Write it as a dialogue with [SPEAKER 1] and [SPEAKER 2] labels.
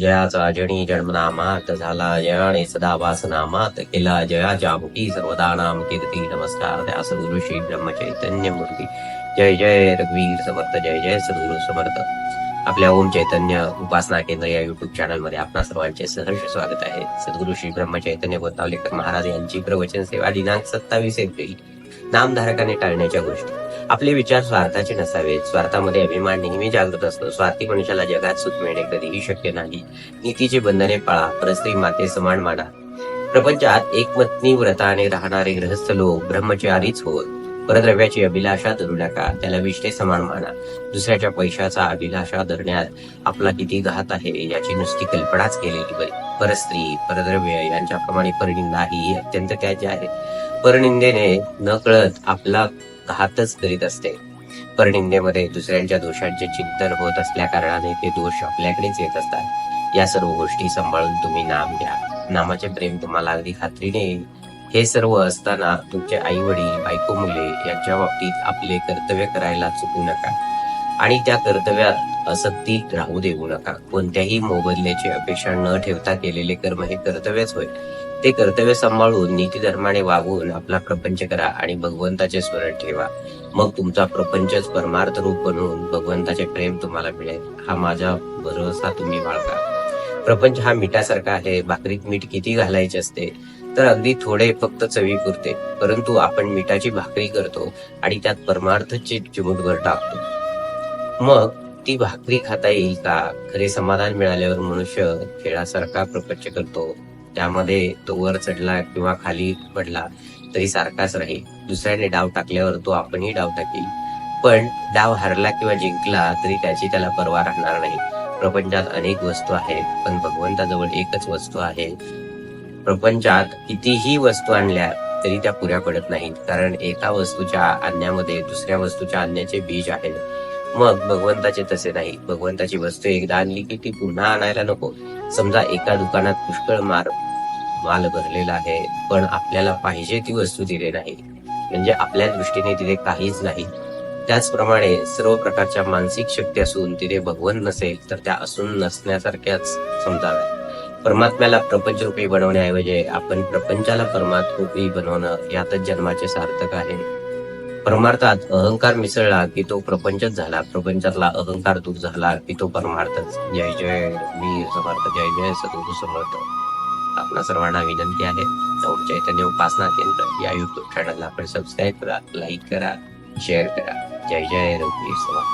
[SPEAKER 1] जयाचा जणी जन्मनामात झाला जयाने सदा वासनामात केला जयाच्या मुठी सर्वदा नाम कीर्ती नमस्कार द्या सद्गुरु श्री ब्रह्मचैतन्य मूर्ती जय जय रघुवीर समर्थ जय जय सद्गुरु समर्थ। आपल्या ओम चैतन्य उपासना केंद्र या युट्यूब चॅनलमध्ये आपणा सर्वांचे सहर्ष स्वागत आहे. सद्गुरु श्री ब्रह्मचैतन्य गोतावलेकर महाराज यांची प्रवचन सेवा दिनांक सत्तावीस एप्रिल. नामधारकाने टाळण्याच्या गोष्टी. आपले विचार स्वार्थाचे नसावेत. स्वार्थामध्ये अभिमान नेहमी जागृत असतो. स्वार्थी मनुष्याला जगात सुख मिळणे कधीही शक्य नाही. नीतीचे बंधने पाळा. परस्त्री माते समान माना. प्रपंचात एकमतनी व्रताने राहणारे गृहस्थ लोक ब्रह्मचारीच होत. परद्रव्याची अभिलाषा धरू नका. त्याला विष्ठे समान माना. दुसऱ्याच्या पैशाचा अभिलाषा धरण्यात आपला किती घात आहे याची नुसती कल्पनाच केलेली बरी परस्त्री परद्रव्य यांच्याप्रमाणे परिणिंदा ही अत्यंत त्याची आहे. परनिंदेने न कळत आपला घातच करीत असते. परनिंदेमध्ये दुसऱ्यांच्या दोषांचे चिंतन होत असल्या कारणाने ते दोष आपल्याकडेच येत असतात. या सर्व गोष्टी सांभाळून तुम्ही नाम घ्या. नामाचे प्रेम तुम्हाला अगदी खात्रीने येईल. हे सर्व असताना तुमचे आई वडील बायको मुले यांच्या बाबतीत आपले कर्तव्य करायला चुकू नका. आणि त्या कर्तव्यात असक्तीत राहू देऊ नका. कोणत्याही मोबदल्याची अपेक्षा न ठेवता केलेले कर्म हे कर्तव्यच होय. ते कर्तव्य सांभाळून नीती धर्माने वागून आपला प्रपंच करा आणि भगवंताचे स्मरण ठेवा. मग तुमचा प्रपंचच परमार्थ रूप बनवून भगवंताचे प्रेम तुम्हाला मिळेल. हा माझा भरोसा तुम्ही बाळगा. प्रपंच हा मिठासारखा आहे. भाकरीत मीठ किती घालायचे असते तर अगदी थोडे फक्त चवी पुरते. परंतु आपण मिठाची भाकरी करतो आणि त्यात परमार्थचे चिमुटभर टाकतो. मग ती भाकरी खाता येईल का? खरे समाधान मिळाल्यावर मनुष्य खेळासारखा प्रपंच करतो. त्यामध्ये तो वर चढला किंवा खाली पडला तरी सारखाच राहील. दुसऱ्याने डाव टाकल्यावर तो आपणही डाव टाकेल. पण डाव हरला किंवा जिंकला तरी त्याची त्याला परवा राहणार नाही. प्रपंचात अनेक वस्तू आहेत पण भगवंताजवळ एकच वस्तू आहे. प्रपंचात कितीही वस्तू आणल्या तरी त्या पुऱ्या पडत नाहीत. कारण एका वस्तूच्या आणण्यामध्ये दुसऱ्या वस्तूच्या आणण्याचे बीज आहे मग भगवंताचे तसे नाही. भगवंताची वस्तू एकदा आणली की ती पुन्हा आणायला नको. समजा एका दुकानात पुष्कळ मार माल भरलेला आहे पण आपल्याला पाहिजे ती वस्तू तिथे नाही. म्हणजे आपल्या दृष्टीने तिथे काहीच नाही. त्याचप्रमाणे सर्व प्रकारच्या मानसिक शक्ती असून तिथे भगवंत नसेल तर त्या असून नसण्यासारख्याच समजाव्या. परमात्म्याला प्रपंच रूपी बनवण्याऐवजी आपण प्रपंचाला परमात्म रूपी बनवणं यातच जन्माचे सार्थक आहे. परमार्थात अहंकार मिसळला की तो प्रपंचच झाला. प्रपंचातला अहंकार दूर झाला की तो परमार्थच. जय जय मी समर्थ जय जय सद्गुरु समर्थ. आपणा सर्वांना विनंती आहे ओम चैतन्य उपासना केंद्र या युट्यूब चॅनलला आपण सबस्क्राईब करा लाईक करा शेअर करा. जय जय रघुवीर समर्थ